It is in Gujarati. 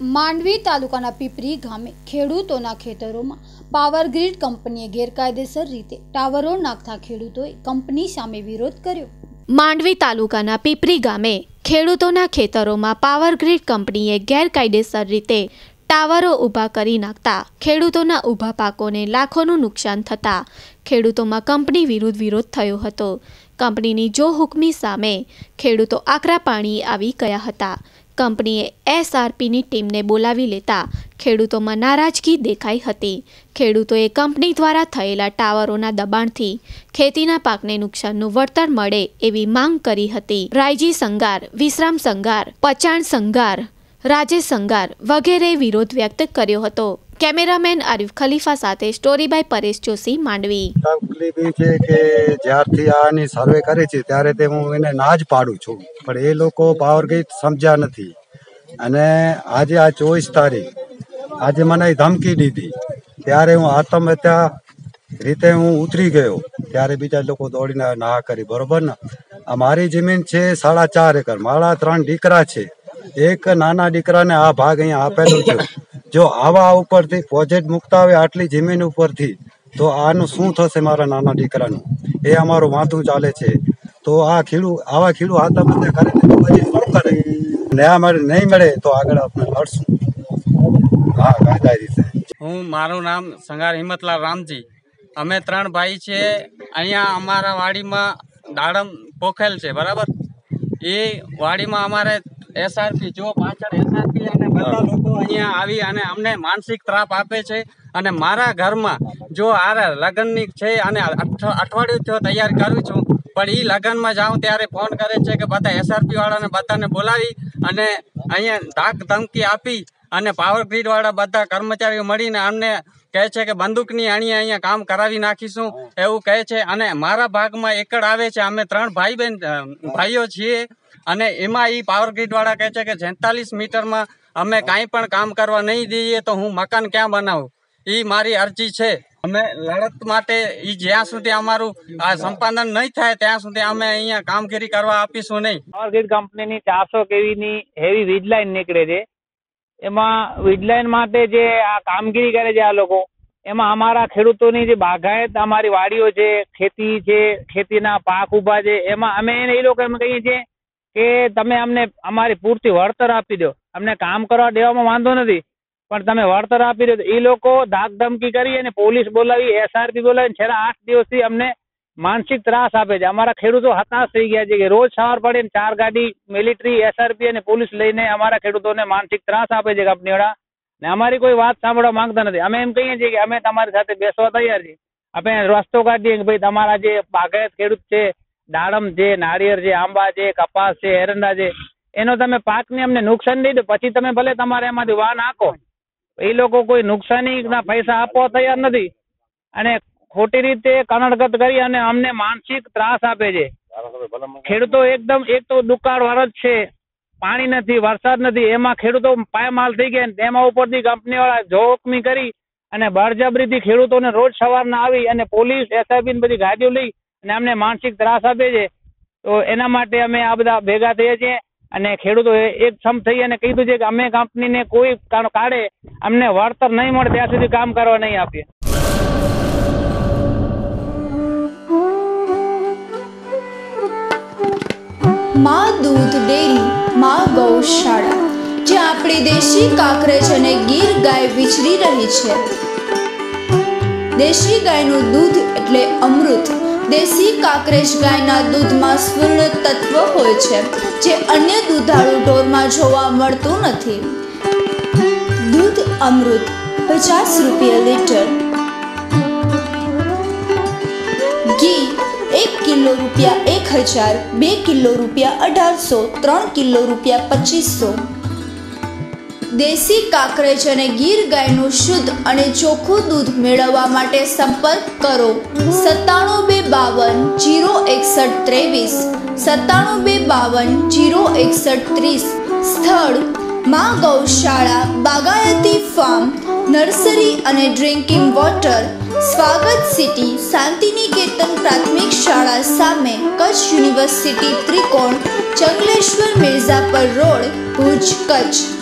માંડવી તાલુકાના પીપરી ગામે ખેડૂતોના ખેતરોમાં પાવર ગ્રીડ કંપનીએ ગેરકાયદેસર રીતે ટાવરો નાખતા ખેડૂતોએ કંપની સામે વિરોધ કર્યો. માંડવી તાલુકાના પીપરી ગામે ખેડૂતોના ખેતરોમાં પાવર ગ્રીડ કંપનીએ ગેરકાયદેસર રીતે ટાવરો ઊભા કરી નાખતા ખેડૂતોના ઊભા પાકોને લાખોનું નુકસાન થતાં ખેડૂતોમાં કંપની વિરુદ્ધ વિરોધ થયો હતો. કંપનીની જો હુકમી સામે ખેડૂતો આકરા પાણી આવી ગયા હતા. કંપનીએ એસઆરપીની ટીમને બોલાવી લેતા ખેડૂતોમાં નારાજગી દેખાઈ હતી. ખેડૂતોએ કંપની દ્વારા થયેલા ટાવરોના દબાણથી ખેતીના પાકને નુકસાનનું વળતર મળે એવી માંગ કરી હતી. રાયજી સંગાર, વિશ્રામ સંગાર, પચાણ સંગાર રાજેશ સંગાર વગેરે વિરોધ વ્યક્ત કર્યો હતો. કેમેરામેન આરિફ ખલીફા સાથે સ્ટોરી બાય પરેશ જોશી માંડવી. છે કે જ્યારથી આની સર્વે કરે છે ત્યારે તે હું એને ના જ પાડું છું. પણ એ લોકો પાવર ગેટ સમજ્યા નથી. અને આજે આ ચોવીસ તારીખ, આજે મને ધમકી દીધી. ત્યારે હું આત્મહત્યા રીતે હું ઉતરી ગયો. ત્યારે બીજા લોકો દોડીને ના કરી. બરોબર ને? મારી જમીન છે સાડા ચાર એકર. મારા ત્રણ દીકરા છે. એક નાના દીકરાને આ ભાગ અહીંયા આપેલો છે. જો આવા ઉપરથી પ્રોજેક્ટ મુકતા હોય આટલી જમીન ઉપરથી, તો આનું શું થશે મારા નાના દીકરાનું? એ અમારું વાંધું ચાલે છે. તો આ ખીડું આવા ખીડું આત્મહત્યા કરે તો પછી શું કરે ન્યાય મળે, નહીં મળે તો આગળ આપણે લડશું. હા કાયદા રીતે. હું, મારું નામ સંગાર હિંમતલાલ રામજી. અમે ત્રણ ભાઈ છે. અહીંયા અમારા વાડીમાં દાડમ પોખેલ છે, બરાબર? એ વાડીમાં અમારે એસઆરપી જો પાછળ એસઆરપી અને બધા લોકો અહીંયા આવી અને અમને માનસિક ત્રાપ આપે છે અને મારા ઘરમાં જો આ લગ્નની છે અને અઠ- અઠવાડિયું તૈયાર કરું છું પણ એ લગ્નમાં જાઉં ત્યારે ફોન કરે છે કે બધા એસઆરપી વાળાને બધાને બોલાવી અને અહીંયા ધાક ધમકી આપી અને પાવર ગ્રીડ વાળા બધા કર્મચારીઓ મળીને અમને કહે છે કે બંદૂકની અણીએ અહીંયા કામ કરાવી નાખીશું એવું કહે છે. અને મારા ભાગમાં એકડ આવે છે. અમે ત્રણ ભાઈ બહેન ભાઈઓ છીએ. અને એમાં એ પાવર ગ્રીડવાળા કહે છે કે સેતાલીસ મીટરમાં અમે કાંઈ પણ કામ કરવા નહીં દઈએ તો હું મકાન ક્યાં બનાવું? એ મારી અરજી છે. અમે લડત માટે એ જ્યાં સુધી અમારું આ સંપાદન નહીં થાય ત્યાં સુધી અમે અહીંયા કામગીરી કરવા આપીશું નહીં. પાવર ગ્રીડ કંપનીની ચારસો કેવીની હેવી વીજ લાઈન નીકળે છે. એમાં વીજ માટે જે આ કામગીરી કરે છે આ લોકો, એમાં અમારા ખેડૂતોની જે બાગાયત, અમારી વાડીઓ છે, ખેતી છે, ખેતીના પાક ઊભા છે, એમાં અમે એ લોકો એમ કહીએ છીએ કે તમે અમને અમારી પૂરતી વળતર આપી દો. અમને કામ કરવા દેવામાં વાંધો નથી. પણ તમે વળતર આપી દો એ લોકો ધાક ધમકી કરી અને પોલીસ બોલાવી એસઆરપી બોલાવી છેલ્લા આઠ દિવસથી અમને માનસિક ત્રાસ આપે છે. અમારા ખેડૂતો હતાશ થઈ ગયા છે કે રોજ સવાર પડે ચાર ગાડી મિલિટરી એસઆરપી અને પોલીસ લઈને અમારા ખેડૂતોને માનસિક ત્રાસ આપે છે કંપનીવાળા. ને અમારી કોઈ વાત સાંભળવા માંગતા નથી. અમે એમ કહીએ છીએ કે અમે તમારી સાથે બેસવા તૈયાર છીએ. આપણે રસ્તો કાઢીએ કે ભાઈ તમારા જે બાગાયત ખેડૂત છે દાડમ છે, નાળિયેર છે, આંબા છે, કપાસ છે, એરંડા છે, એનો તમે પાકને અમને નુકસાન દઈ દો, પછી તમે ભલે તમારે એમાંથી વાહ નાખો. એ લોકો કોઈ નુકસાનીના પૈસા આપવા તૈયાર નથી. અને ખોટી રીતે કનડગત કરી અને અમને માનસિક ત્રાસ આપે છે. ખેડૂતો એકદમ, એક તો દુકાળ વરસ છે. પાણી નથી, વરસાદ નથી, એમાં ખેડૂતો પાયમાલ થઈ ગયા એમાં ઉપરથી કંપની વાળા જોખમી કરી અને બળજબરીથી ખેડૂતોને રોજ સવારના આવી અને પોલીસ એસઆઈબી બધી ગાડીઓ લઈ અને અમને માનસિક ત્રાસ આપે છે. તો એના માટે અમે આ બધા ભેગા થયા છીએ અને ખેડૂતો એક સમ થઈ અને કીધું છે કે અમે કંપનીને કોઈ કાઢે, અમને વળતર નહીં મળે, ત્યાં સુધી કામ કરવા નહીં આપીએ. માં દૂધ ડેરી, માં ગૌશાળા જે આપણી દેશી કાકરેજ અને ગીર ગાય વિચરી રહી છે. દેશી ગાયનું દૂધ એટલે અમૃત. દેશી કાકરેજ ગાયના દૂધમાં સ્વર્ણ તત્વ હોય છે, જે અન્ય દૂધાળુ ઢોરમાં જોવા મળતું નથી. દૂધ અમૃત, પચાસ રૂપિયા લીટર. ઘી, એક કિલો રૂપિયા એક હજાર, બે કિલો રૂપિયા અઢારસો, ત્રણ કિલો રૂપિયા પચીસો. દેશી કાકરેજ અને ગીર ગાયનું શુદ્ધ અને ચોખ્ખું દૂધ મેળવવા માટે સંપર્ક કરો. સત્તાણું બે બાવન જીરો એકસઠ ત્રેવીસ. સત્તાણું બે બાવન જીરો એકસઠ ત્રીસ. સ્થળ, માં ગૌશાળા, બાગાયતી ફાર્મ, નર્સરી અને ડ્રિંકિંગ વોટર. સ્વાગત સિટી, શાંતિનિકેતન પ્રાથમિક શાળા સામે કચ્છ યુનિવર્સિટી ત્રિકોણ, ચંગલેશ્વર મિર્ઝાપર રોડ, ભુજ કચ્છ.